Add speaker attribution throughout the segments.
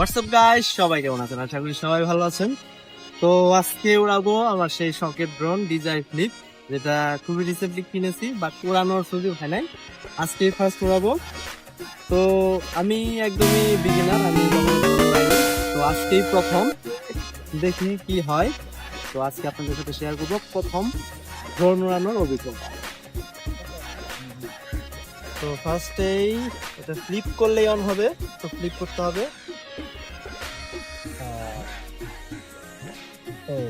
Speaker 1: WhatsApp guys সবাই কেমন আছেন? আশা করি সবাই ভালো আছেন। তো আজকে উড়াবো আমার সেই শখের ড্রোন ডিজাই ফ্লিপ, যেটা খুবই রিসেন্টলি কিনেছি বাট উড়ানোর সুযোগ হয় নাই। আজকে ফার্স্ট উড়াবো। তো আমি একদমই বিগিনার আমি তো আজকেই প্রথম। দেখি কি হয়। তো আজকে আপনাদের সাথে শেয়ার করব প্রথম ড্রোন উড়ানোর অভিজ্ঞতা। তো ফার্স্টেই এটা ফ্লিপ করলেই অন হবে, তো ফ্লিপ করতে হবে। এই,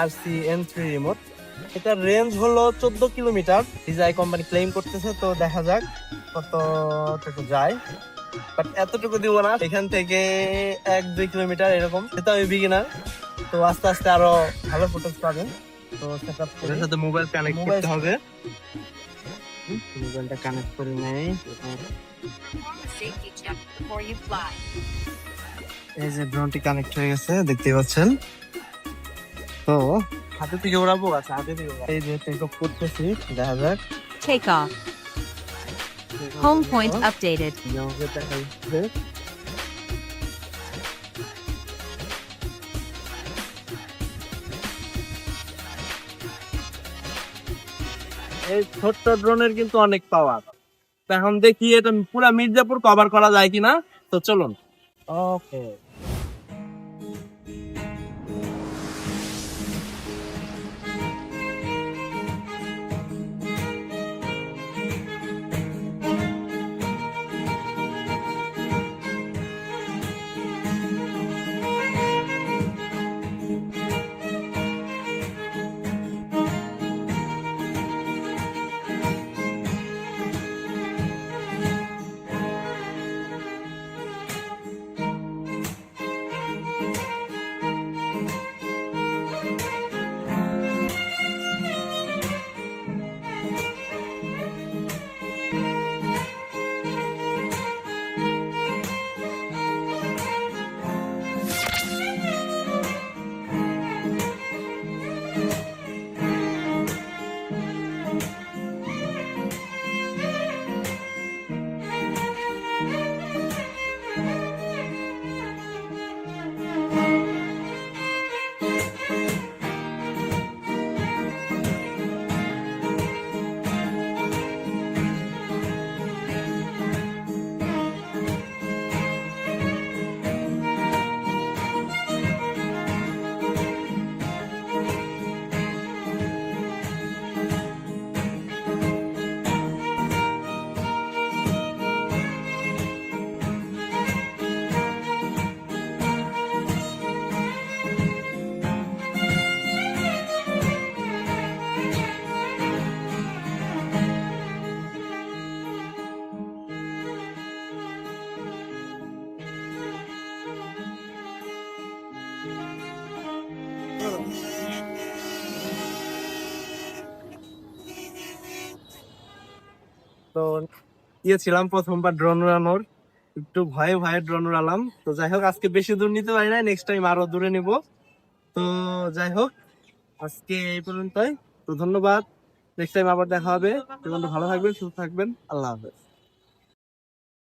Speaker 1: আর এন থ্রি রিমোট এটার রেঞ্জ হলো চোদ্দ কিলোমিটার। ডিজাই কোম্পানি ক্লেম করতেছে তো দেখা যাক কতটুকু যায়। বাট এতটুকু দিব না এখান থেকে এক দুই কিলোমিটার এরকম। সেটা আমি বিগিনার তো আস্তে আস্তে আরও ভালো ফুটেজ পাবেন। তো সেটা
Speaker 2: সাথে মোবাইল কানেক্ট করতে হবে।
Speaker 1: মোবাইলটা কানেক্ট করে নেই। এই যে ড্রোনটি কানেক্ট হয়ে গেছে দেখতেই পাচ্ছেন। তো হাতে থেকে ওড়াবো আচ্ছা হাতে থেকে এই যে টেক অফ করতেছি দেখা যাক।
Speaker 3: Point updated.
Speaker 1: আমাকে দেখা। যাচ্ছে। এই ছোট্ট ড্রোনের কিন্তু অনেক পাওয়ার এখন দেখি এটা পুরা মির্জাপুর কভার করা যায় কিনা? তো চলুন। okay. তো ইয়ে গিয়েছিলাম প্রথমবার ড্রোন উড়ানোর। একটু ভয়ে ভয়ে ড্রোন উড়ালাম। তো যাই হোক, আজকে বেশি দূর নিতে পারি না নেক্সট টাইম আরও দূরে নিব। তো যাই হোক, আজকে এই পর্যন্তই। তো ধন্যবাদ। নেক্সট টাইম আবার দেখা হবে। ভালো থাকবেন, সুস্থ থাকবেন। আল্লাহ হাফেজ।